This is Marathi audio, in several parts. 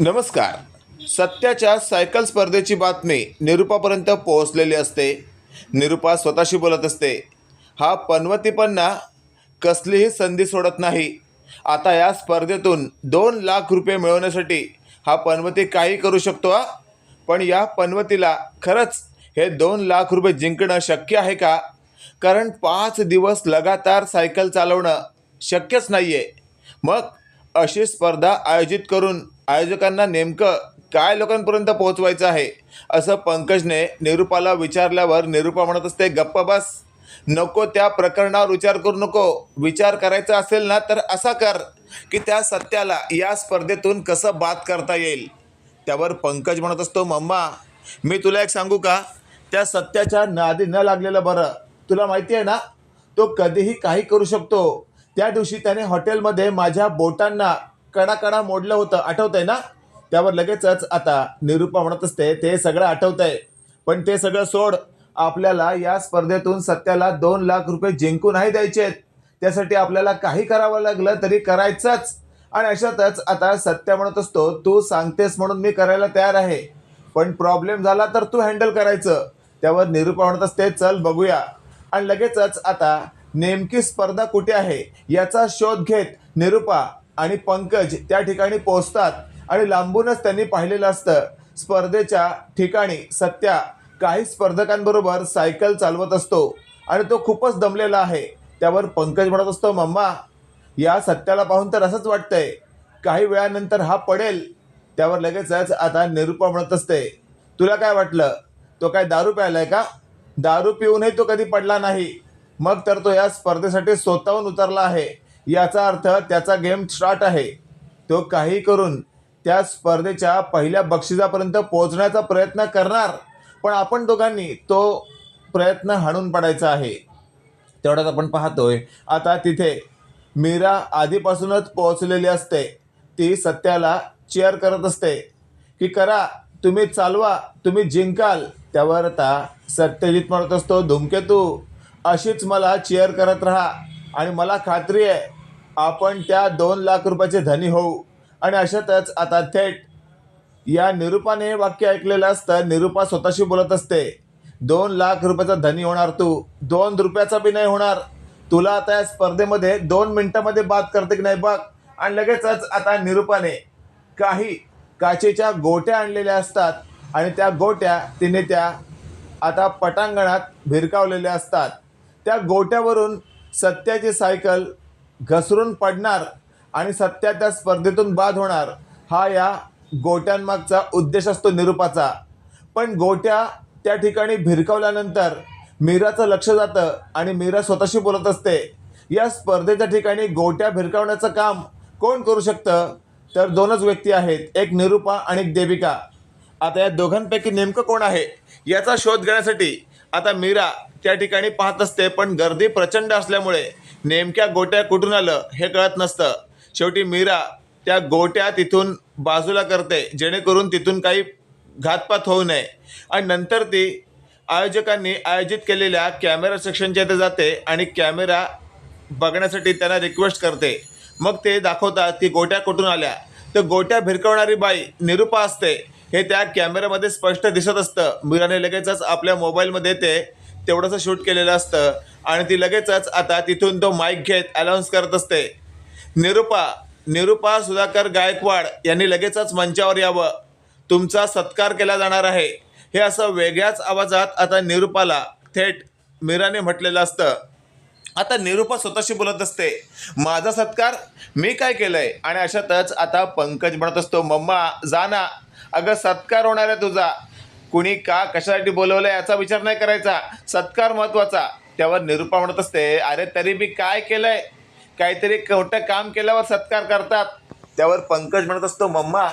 नमस्कार. सत्याच्या सायकल स्पर्धेची बातमी निरुपापर्यंत पोहोचलेली असते. निरुपा स्वतःशी बोलत असते. हा पनवतीपन्ना कसलीही संधी सोडत नाही. आता या स्पर्धेतून दोन लाख रुपये मिळवण्यासाठी हा पनवती काही करू शकतो पण या पनवतीला खरंच हे दोन लाख रुपये जिंकणं शक्य आहे का? कारण पाच दिवस लगातार सायकल चालवणं शक्यच नाही आहे मग अशी स्पर्धा आयोजित करून आयोजकांना नेमकं काय लोकांपर्यंत पोहोचवायचं आहे? असं पंकजने निरूपाला विचारल्यावर निरूपा म्हणत असते गप्प बस. नको त्या प्रकरणावर विचार करू नको. विचार करायचा असेल ना तर असा कर की त्या सत्याला या स्पर्धेतून कसं बाद करता येईल. त्यावर पंकज म्हणत असतो मम्मा मी तुला एक सांगू का? त्या सत्याच्या नादी न लागलेलं बरं. तुला माहिती आहे ना तो कधीही काही करू शकतो. त्या दिवशी त्याने हॉटेलमध्ये माझ्या बोटांना कडाकडा मोडलं होतं आठवतंय ना? त्यावर लगेचच आता निरुपा म्हणत असते ते सगळं आठवतंय पण ते सगळं सोड. आपल्याला या स्पर्धेतून सत्याला दोन लाख रुपये जिंकून नाही द्यायचे आहेत. त्यासाठी आपल्याला काही करावं लागलं तरी करायचंच. आणि अशातच आता सत्य म्हणत असतो तू सांगतेस म्हणून मी करायला तयार आहे. पण प्रॉब्लेम झाला तर तू हँडल करायचं. त्यावर निरूपा म्हणत असते चल बघूया. आणि लगेचच आता नेमकी स्पर्धा कुठे आहे याचा शोध घेत निरुपा आणि पंकज त्या ठिकाणी पोहोचतात. आणि लांबूनच त्यांनी पाहिलेलं असतं स्पर्धेच्या ठिकाणी सत्या काही स्पर्धकांबरोबर सायकल चालवत असतो. आणि तो खूपच दमलेला आहे. त्यावर पंकज म्हणत असतो मम्मा या सत्याला पाहून तर असंच वाटतंय. काही वेळानंतर हा पडेल. त्यावर लगेचच आता निरुपा म्हणत असते तुला काय वाटलं? तो काय दारू प्यायलाय का? दारू पिऊनही तो कधी पडला नाही. मग तर तो या स्पर्धेसाठी स्वतःहून उतरला आहे. याचा अर्थ त्याचा गेम स्टार्ट आहे. तो काही करून त्या स्पर्धेच्या पहिल्या बक्षिसापर्यंत पोहोचण्याचा प्रयत्न करणार. पण आपण दोघांनी तो प्रयत्न हाणून पडायचा आहे. तेवढ्यात आपण पाहतोय आता तिथे मीरा आधीपासूनच पोहोचलेली असते. ती सत्याला चेअर करत असते. की करा तुम्ही चालवा तुम्ही जिंकाल. त्यावर आता सत्यजित म्हणत असतो धुमकेतू अशीच मला चेअर करत राहा. आणि मला खात्री आहे आपण त्या दोन लाख रुपयाचे धनी होऊ. आणि अशातच आता थेट या निरूपाने हे वाक्य ऐकलेलं असतं निरूपा स्वतःशी बोलत असते दोन लाख रुपयाचा धनी होणार तू दोन रुपयाचा बी नाही होणार. तुला आता या स्पर्धेमध्ये दोन मिनिटामध्ये बाद करते की नाही बघ. आणि लगेचच आता निरूपाने काही काचेच्या गोट्या आणलेल्या असतात आणि त्या गोट्या तिने त्या आता पटांगणात भिरकावलेल्या असतात. त्या गोट्यावरून सत्याची सायकल घसरून पडणार आणि सत्या त्या स्पर्धेतून बाद होणार हा या गोट्यांमागचा उद्देश असतो निरूपाचा. पण गोट्या त्या ठिकाणी भिरकावल्यानंतर मीराचं लक्ष जातं आणि मीरा स्वतःशी बोलत असते. या स्पर्धेच्या ठिकाणी गोट्या भिरकावण्याचं काम कोण करू शकतं? तर दोनच व्यक्ती आहेत एक निरूपा आणि एक देविका. आता या दोघांपैकी नेमकं कोण आहे याचा शोध घेण्यासाठी आता मीरा त्या ठिकाणी पाहत असते पण गर्दी प्रचंड असल्यामुळे नेमक्या गोट्या कुठून आलं हे कळत नसतं. शेवटी मीरा त्या गोट्या तिथून बाजूला करते जेणेकरून तिथून काही घातपात होऊ नये. आणि नंतर ती आयोजकांनी आयोजित केलेल्या कॅमेरा सेक्शनच्या इथे जाते आणि कॅमेरा बघण्यासाठी त्यांना रिक्वेस्ट करते. मग ते दाखवतात की गोट्या कुठून आल्या. तर गोट्या भिरकवणारी बाई निरूपा असते. हे त्या कॅमेऱ्यामध्ये स्पष्ट दिसत असतं. मीराने लगेचच आपल्या मोबाईलमध्ये ते तेवढंसं शूट केलेलं असतं. आणि ती लगेचच आता तिथून तो माईक घेत अनाऊन्स करत असते. निरुपा निरुपा सुधाकर गायकवाड यांनी लगेचच मंचावर यावं. तुमचा सत्कार केला जाणार आहे. हे असं वेगळ्याच आवाजात आता निरुपाला थेट मीराने म्हटलेलं असतं. आता निरुपा स्वतःशी बोलत असते. माझा सत्कार मी काय केलंय? आणि अशातच आता पंकज म्हणत असतो मम्मा जा ना. अगं सत्कार होणार आहे तुझा. कुणी का कशासाठी बोलवलं याचा विचार नाही करायचा. सत्कार महत्त्वाचा त्यावर निरूपा म्हणत असते अरे तरी मी काय केलंय? काहीतरी मोठं काम केल्यावर सत्कार करतात. त्यावर पंकज म्हणत असतो मम्मा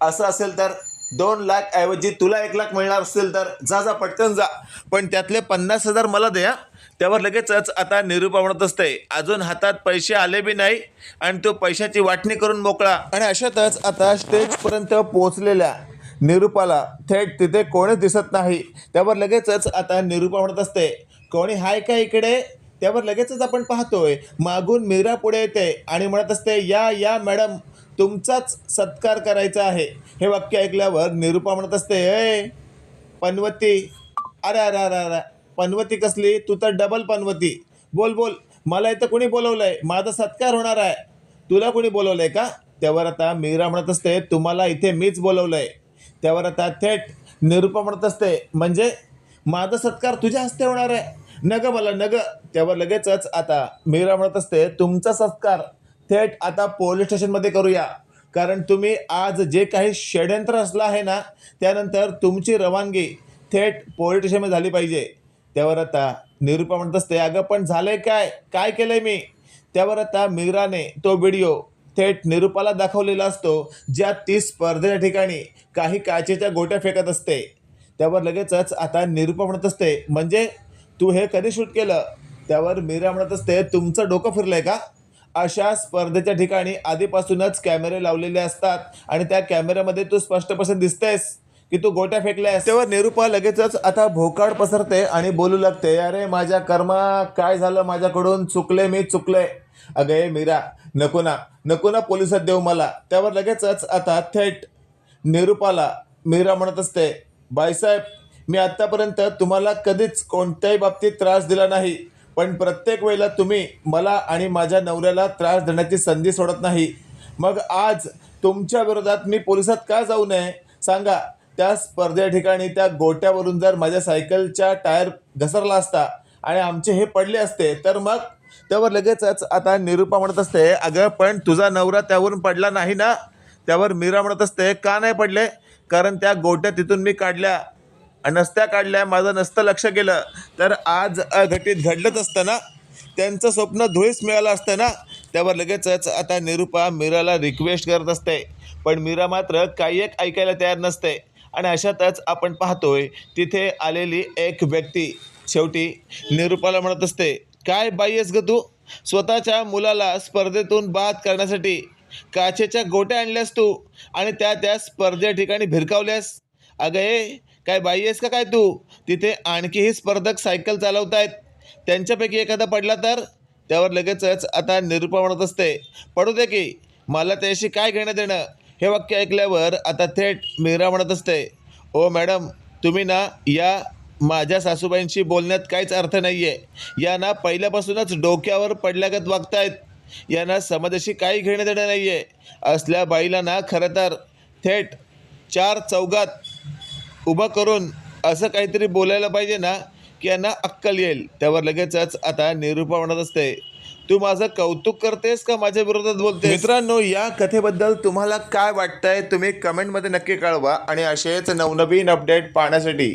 असं असेल तर दोन लाख ऐवजी तुला एक लाख मिळणार असेल तर जा जा पटकन जा. पण त्यातले पन्नास हजार मला द्या. त्यावर लगेचच आता निरूपा म्हणत असते अजून हातात पैसे आले बी नाही आणि तो पैशाची वाटणी करून मोकळा. आणि अशातच आता स्टेजपर्यंत पोहोचलेल्या निरूपाला. थेट तिथे कोणीच दिसत नाही. त्यावर लगेचच आता निरूपा म्हणत असते कोणी हाय का इकडे? त्यावर लगेचच आपण पाहतोय मागून मीरा पुढे येते आणि म्हणत असते या या मॅडम तुमचाच सत्कार करायचा आहे. हे वाक्य ऐकल्यावर निरुपा म्हणत असते ए पनवती अरे अरे अरे अरे पनवती कसली? तू तर डबल पनवती. बोल बोल मला इथं कोणी बोलवलंय? माझा सत्कार होणार आहे. तुला कोणी बोलवलंय का? त्यावर आता मीरा म्हणत असते तुम्हाला इथे मीच बोलवलंय. त्यावर आता थेट निरूपा म्हणत असते म्हणजे माझा सत्कार तुझ्या हस्ते होणार आहे. नग मला नग. त्यावर लगेचच आता मीरा म्हणत असते तुमचा सत्कार थेट आता पोलीस स्टेशनमध्ये करूया. कारण तुम्ही आज जे काही षडयंत्र असलं आहे ना त्यानंतर तुमची रवानगी थेट पोलीस स्टेशनमध्ये झाली पाहिजे. त्यावर आता निरूपा म्हणत असते अगं पण झालंय काय? काय केलंय मी? त्यावर आता मीराने तो व्हिडिओ थेट निरुपाला दाखवलेला असतो ज्या ती स्पर्धेच्या ठिकाणी काही काचेच्या गोट्या फेकत असते. त्यावर लगेचच आता निरूपा म्हणत असते म्हणजे तू हे कधी शूट केलं? त्यावर मीरा म्हणत असते तुमचं डोकं फिरलंय का? अशा स्पर्धेच्या ठिकाणी आधीपासूनच कॅमेरे लावलेले असतात आणि त्या कॅमेऱ्यामध्ये तू स्पष्टपणे दिसतेस की तू गोट्या फेकल्यास. तेव्हा निरुपा लगेचच आता भोकाड पसरते आणि बोलू लागते अरे माझ्या कर्मा काय झालं? माझ्याकडून चुकले मी चुकले. अगं ए मीरा नको ना नको ना पोलिसात देऊ मला. त्यावर लगेचच आता थेट निरुपाला मीरा म्हणत असते बाईसाहेब मी आत्तापर्यंत तुम्हाला कधीच कोणत्याही बाबतीत त्रास दिला नाही. पण प्रत्येक वेळेला तुम्ही मला आणि माझ्या नवऱ्याला त्रास देण्याची संधी सोडत नाही. मग आज तुमच्या विरोधात मी पोलिसात का जाऊ नये? सांगा त्या स्पर्धे ठिकाणी त्या गोट्यावरून जर माझ्या सायकलच्या टायर घसरला असता आणि आमचे हे पडले असते तर मग त्यावर लगेचच आता निरुपा म्हणत असते अगं पण तुझा नवरा त्यावरून पडला नाही ना? त्यावर मीरा म्हणत असते का नाही पडले? कारण त्या गोट्या तिथून मी काढल्या आणि नसत्या काढल्या माझं नसतं लक्ष गेलं. तर आज घटित घडलंच असतं ना? त्यांचं स्वप्न धुळीस मिळालं असतं ना? त्यावर लगेचच आता निरुपा मीराला रिक्वेस्ट करत असते. पण मीरा मात्र काही एक ऐकायला तयार नसते. आणि अशातच आपण पाहतोय तिथे आलेली एक व्यक्ती शेवटी निरुपाला म्हणत असते काय बाई आहेस ग तू? स्वतःच्या मुलाला स्पर्धेतून बाद करण्यासाठी काचेच्या गोट्या आणल्यास तू आणि त्या त्या स्पर्धे ठिकाणी भिरकावल्यास? अगं ए काय बाई आहेस का काय तू? तिथे आणखीही स्पर्धक सायकल चालवत आहेत त्यांच्यापैकी एखादा पडला तर? त्यावर लगेचच आता निरुपा म्हणत असते पडू दे की मला त्याशी काय घेणं देणं? हे वाक्य ऐकल्यावर आता थेट मीरा म्हणत असते ओ मॅडम तुम्ही ना या माझ्या सासूबाईंशी बोलण्यात काहीच अर्थ नाही आहे यांना पहिल्यापासूनच डोक्यावर पडल्यागत वागतायत. यांना समाजाशी काही घेणं देणं नाही आहे असल्या बाईला ना खरं तर थेट चार चौघात उभं करून असं काहीतरी बोलायला पाहिजे ना की यांना अक्कल येईल. त्यावर लगेचच आता निरूपा म्हणत असते तू माझं कौतुक करतेस का माझ्या विरोधात बोलते मित्रांनो या कथेबद्दल तुम्हाला काय वाटतंय तुम्ही कमेंटमध्ये नक्की कळवा. आणि असेच नवनवीन अपडेट पाहण्यासाठी